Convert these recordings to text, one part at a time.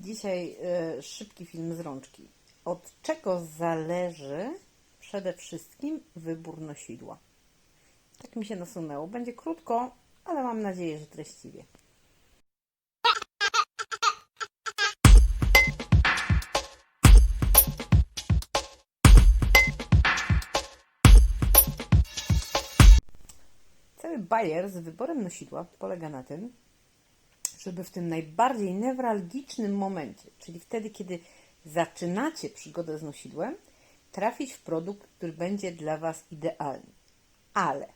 Dzisiaj y, szybki film z rączki. Od czego zależy przede wszystkim wybór nosidła? Tak mi się nasunęło. Będzie krótko, ale mam nadzieję, że treściwie. Cały bajer z wyborem nosidła polega na tym, żeby w tym najbardziej newralgicznym momencie, czyli wtedy, kiedy zaczynacie przygodę z nosidłem, trafić w produkt, który będzie dla Was idealny. Ale,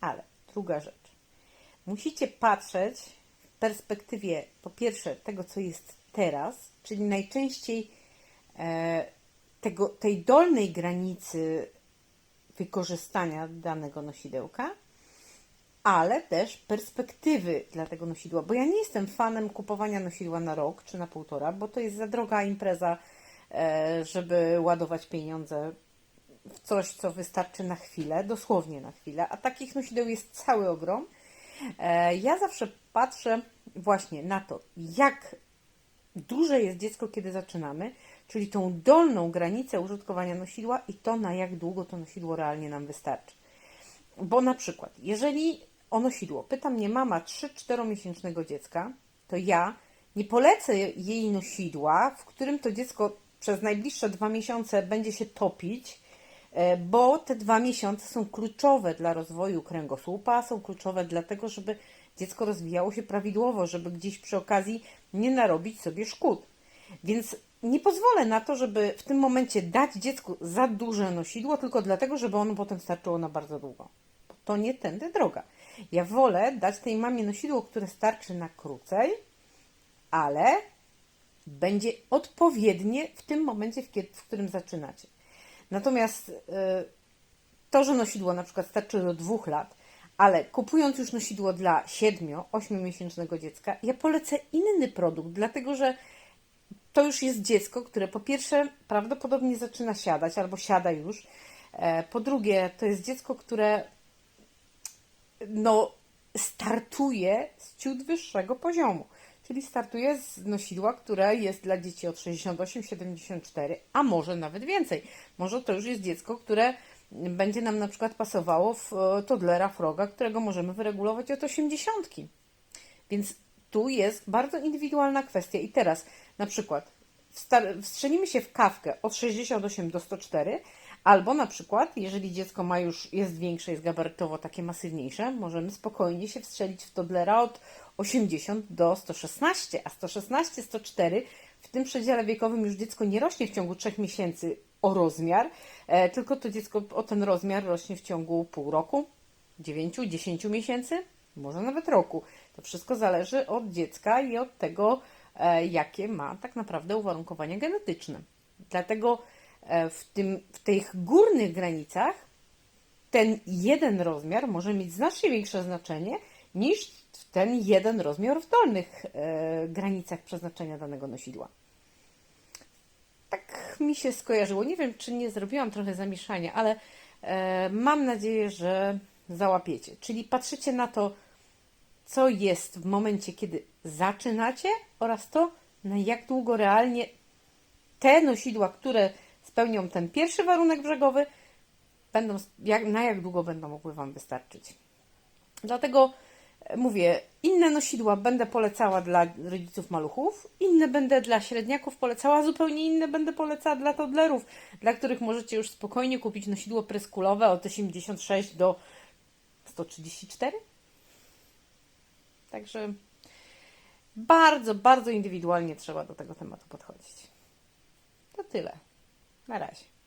ale, druga rzecz. Musicie patrzeć w perspektywie, po pierwsze, tego, co jest teraz, czyli najczęściej e, tego, tej dolnej granicy wykorzystania danego nosidełka, ale też perspektywy dla tego nosidła, bo ja nie jestem fanem kupowania nosidła na rok czy na półtora, bo to jest za droga impreza, e, żeby ładować pieniądze w coś, co wystarczy na chwilę, dosłownie na chwilę, a takich nosideł jest cały ogrom. E, Ja zawsze patrzę właśnie na to, jak duże jest dziecko, kiedy zaczynamy, czyli tą dolną granicę użytkowania nosidła i to, na jak długo to nosidło realnie nam wystarczy. Bo na przykład, jeżeli o nosidło pyta mnie mama 3-4 miesięcznego dziecka, to ja nie polecę jej nosidła, w którym to dziecko przez najbliższe dwa miesiące będzie się topić, e, bo te dwa miesiące są kluczowe dla rozwoju kręgosłupa, są kluczowe dlatego, żeby dziecko rozwijało się prawidłowo, żeby gdzieś przy okazji nie narobić sobie szkód. Więc nie pozwolę na to, żeby w tym momencie dać dziecku za duże nosidło, tylko dlatego, żeby ono potem starczyło na bardzo długo. To nie tędy droga. Ja wolę dać tej mamie nosidło, które starczy na krócej, ale będzie odpowiednie w tym momencie, w, którym zaczynacie. Natomiast y, to, że nosidło na przykład starczy do dwóch lat, ale kupując już nosidło dla 7-8 miesięcznego dziecka, ja polecę inny produkt, dlatego że to już jest dziecko, które po pierwsze prawdopodobnie zaczyna siadać albo siada już. E, Po drugie, to jest dziecko, które no, startuje z ciut wyższego poziomu, czyli startuje z nosidła, które jest dla dzieci od 68-74, a może nawet więcej. Może to już jest dziecko, które będzie nam na przykład pasowało w e, toddlera froga, którego możemy wyregulować od 80. Więc tu jest bardzo indywidualna kwestia. I teraz na przykład wstrzelimy się w kawkę od 68 do 104, albo na przykład, jeżeli dziecko ma już, jest większe, jest gabarytowo takie masywniejsze, możemy spokojnie się wstrzelić w toddlera od 80 do 116, a 116, 104 w tym przedziale wiekowym już dziecko nie rośnie w ciągu 3 miesięcy o rozmiar, e, tylko to dziecko o ten rozmiar rośnie w ciągu pół roku, 9-10 miesięcy, może nawet roku. To wszystko zależy od dziecka i od tego, e, jakie ma tak naprawdę uwarunkowania genetyczne. Dlatego w, tym, w tych górnych granicach ten jeden rozmiar może mieć znacznie większe znaczenie niż ten jeden rozmiar w dolnych e, granicach przeznaczenia danego nosidła. Tak mi się skojarzyło. Nie wiem, czy nie zrobiłam trochę zamieszania, ale e, mam nadzieję, że załapiecie. Czyli patrzycie na to, co jest w momencie, kiedy zaczynacie oraz to, na jak długo realnie te nosidła, które spełnią ten pierwszy warunek brzegowy, będą, jak, na jak długo będą mogły Wam wystarczyć. Dlatego e, mówię, inne nosidła będę polecała dla rodziców maluchów, inne będę dla średniaków polecała, zupełnie inne będę polecała dla toddlerów, dla których możecie już spokojnie kupić nosidło preskulowe od 86 do 134. Także bardzo, bardzo indywidualnie trzeba do tego tematu podchodzić. To tyle. Na razie.